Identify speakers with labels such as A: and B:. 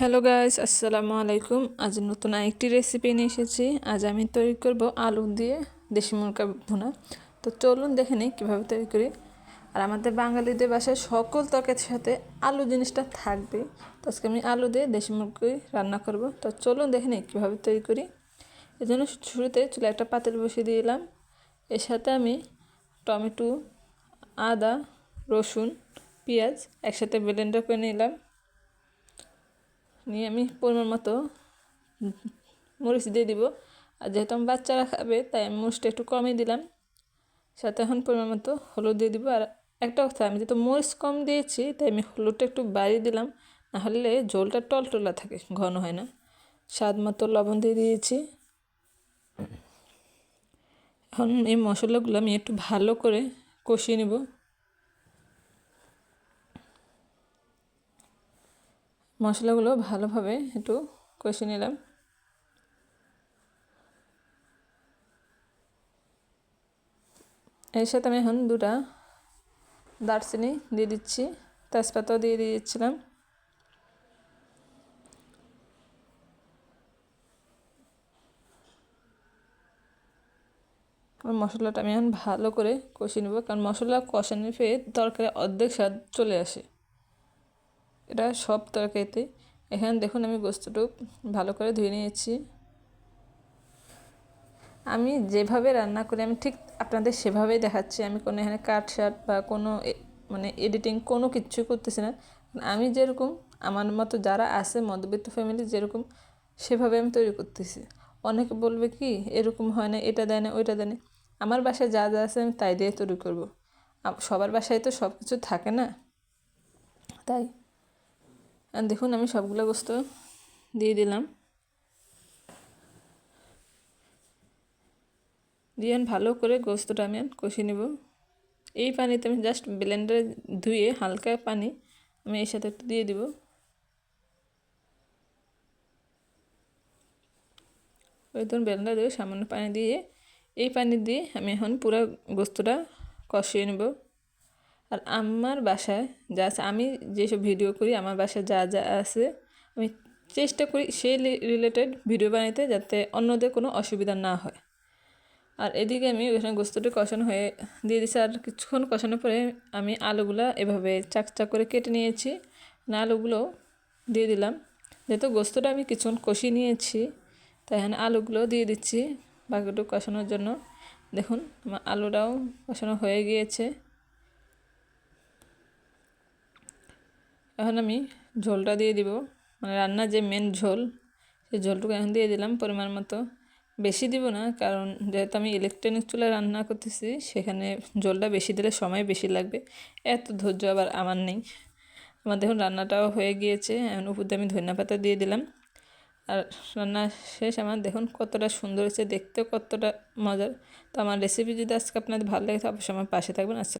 A: Hello guys, আসসালামু আলাইকুম। আজ নতুন আরেকটি রেসিপি নিয়ে এসেছি। আজ আমি তৈরি করব আলু দিয়ে দেশি মুরগা ভুনা। তো চলুন দেখে নিই কীভাবে তৈরি করি। আর আমাদের বাঙালিদের বাসায় সকল ত্বকের সাথে আলু জিনিসটা থাকবে। তো আজকে আমি আলু দিয়ে দেশি মুরগি রান্না করব। তো চলুন দেখে নিই কীভাবে তৈরি করি। এই জন্য শুরুতে চুলে একটা পাতিল বসিয়ে দিলাম এর সাথে আমি টমেটো, আদা, রসুন, পেঁয়াজ একসাথে ব্লেন্ডার করে নিলাম। নিয়ে আমি পরিমাণ মতো মরিচ দিয়ে দিব। আর যেহেতু আমার বাচ্চারা খাবে, তাই আমি মরিচটা একটু কমই দিলাম। সাথে এখন পরিমাণ মতো হলুদ দিয়ে দিব। আর একটা কথা, আমি যেহেতু মরিচ কম দিয়েছি, তাই আমি হলুদটা একটু বাড়িয়ে দিলাম। নাহলে ঝোলটা টলটলা থাকে, ঘন হয় না। স্বাদ মতো লবণ দিয়ে দিয়েছি। এখন এই মশলাগুলো আমি একটু ভালো করে কষিয়ে নেব। মশলাগুলো ভালোভাবে একটু কষে নিলাম। এর সাথে আমি এখন দুটা দারচিনি দিয়ে দিচ্ছি, তেজপাতাও দিয়ে দিয়েছিলাম। মশলাটা আমি এখন ভালো করে কষিয়ে নেব, কারণ মশলা কষানোর ফের তরকারি অর্ধেক স্বাদ চলে আসে। এটা সব তরকারিতে। এখানে দেখুন আমি গোস্তটুক ভালো করে ধুয়ে নিয়েছি। আমি যেভাবে রান্না করি, আমি ঠিক আপনাদের সেভাবেই দেখাচ্ছি। আমি কোনো এখানে কাট শার্ট বা কোনো মানে এডিটিং কোনো কিচ্ছু করতেছি না। আমি যেরকম, আমার মতো যারা আছে, মধ্যবিত্ত ফ্যামিলি যেরকম, সেভাবে আমি তৈরি করতেছি। অনেকে বলবে কি, এরকম হয় না, এটা দেয় না, ওইটা দেয় না। আমার বাসায় যা যা আছে আমি তাই দিয়ে তৈরি করব। সবার বাসায় তো সব কিছু থাকে না। তাই দেখুন, আমি সবগুলো গোস্ত দিয়ে দিলাম। দিয়ে ভালো করে গোস্তটা আমি কষিয়ে নেব। এই পানিতে আমি জাস্ট ব্লেন্ডারে ধুয়ে হালকা পানি আমি এর সাথে একটু দিয়ে দিব। ওই ধরুন ব্লেন্ডার দিয়ে সামান্য পানি দিয়ে, এই পানি দিয়ে আমি এখন পুরো গোস্তটা কষিয়ে নেব। আর আমার বাসায় যা আছে আমি যেসব ভিডিও করি, আমার বাসায় যা যা আছে, আমি চেষ্টা করি সেই রিলেটেড ভিডিও বানাইতে যাতে অন্যদের কোনো অসুবিধা না হয়। আর এদিকে আমি ওখানে গোস্তটি কষানো হয়ে দিয়ে দিচ্ছি আর কিছুক্ষণ কষানোর পরে আমি আলুগুলো এভাবে চাক চাক করে কেটে নিয়েছি। না, আলুগুলো দিয়ে দিলাম। যেহেতু গোস্তটা আমি কিছুক্ষণ কষিয়ে নিয়েছি, তাই এখানে আলুগুলো দিয়ে দিচ্ছি বাকিটুকু কষানোর জন্য। দেখুন, আমার আলুটাও কষানো হয়ে গিয়েছে। এখন আমি ঝোলটা দিয়ে দিব। মানে রান্নার যে মেন ঝোল, সেই ঝোলটুকু এখন দিয়ে দিলাম পরিমাণ মতো। বেশি দিব না, কারণ যেহেতু আমি ইলেকট্রনিক চুলায় রান্না করতেছি, সেখানে ঝোলটা বেশি দিলে সময় বেশি লাগবে। এত ধৈর্য আবার আমার নেই। আমার দেখুন রান্নাটাও হয়ে গিয়েছে, এখন উপর আমি ধনিয়া পাতা দিয়ে দিলাম। আর রান্না শেষ, আমার দেখুন কতটা সুন্দর হয়েছে, দেখতেও কতটা মজার। তো আমার রেসিপি যদি আজকে আপনাদের ভালো লাগে তো অবশ্যই আমার পাশে থাকবেন। আচ্ছা